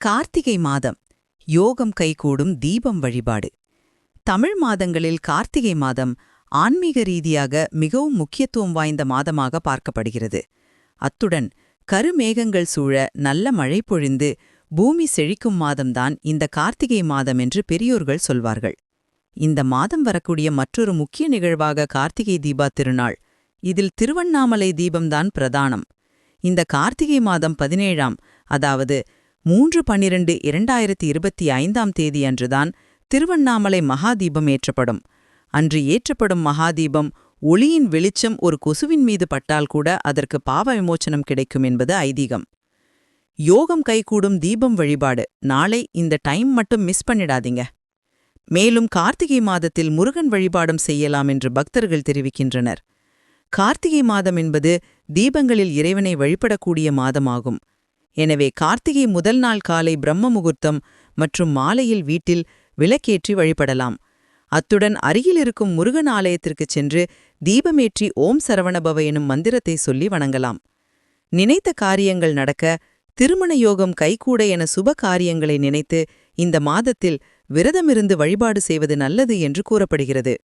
கார்த்திகை மாதம் யோகம் கைகூடும் தீபம் வழிபாடு. தமிழ் மாதங்களில் கார்த்திகை மாதம் ஆன்மீக ரீதியாக மிகவும் முக்கியத்துவம் வாய்ந்த மாதமாக பார்க்கப்படுகிறது. அத்துடன் கருமேகங்கள் சூழ நல்ல மழை பொழிந்து பூமி செழிக்கும் மாதம்தான் இந்த கார்த்திகை மாதம் என்று பெரியோர்கள் சொல்வார்கள். இந்த மாதம் வரக்கூடிய மற்றொரு முக்கிய நிகழ்வாக கார்த்திகை தீபா திருநாள். இதில் திருவண்ணாமலை தீபம்தான் பிரதானம். இந்த கார்த்திகை மாதம் பதினேழாம் அதாவது மூன்று பன்னிரண்டு இரண்டாயிரத்தி இருபத்தி ஐந்தாம் தேதி அன்றுதான் திருவண்ணாமலை மகாதீபம் ஏற்றப்படும். அன்று ஏற்றப்படும் மகாதீபம் ஒளியின் வெளிச்சம் ஒரு கொசுவின் மீது பட்டால் கூட அதற்கு பாவ விமோச்சனம் கிடைக்கும் என்பது ஐதீகம். யோகம் கைகூடும் தீபம் வழிபாடு. நாளை இந்த டைம் மட்டும் மிஸ் பண்ணிடாதீங்க. மேலும் கார்த்திகை மாதத்தில் முருகன் வழிபாடும் செய்யலாம் என்று பக்தர்கள் தெரிவிக்கின்றனர். கார்த்திகை மாதம் என்பது தீபங்களில் இறைவனை வழிபடக்கூடிய மாதமாகும். எனவே கார்த்திகை முதல் நாள் காலை பிரம்ம முகூர்த்தம் மற்றும் மாலையில் வீட்டில் விளக்கேற்றி வழிபடலாம். அத்துடன் அருகில் இருக்கும் முருகன் ஆலயத்திற்குச் சென்று தீபமேற்றி ஓம் சரவணபவ எனும் மந்திரத்தை சொல்லி வணங்கலாம். நினைத்த காரியங்கள் நடக்க திருமண யோகம் கைகூட என சுப காரியங்களை நினைத்து இந்த மாதத்தில் விரதமிருந்து வழிபாடு செய்வது நல்லது என்று கூறப்படுகிறது.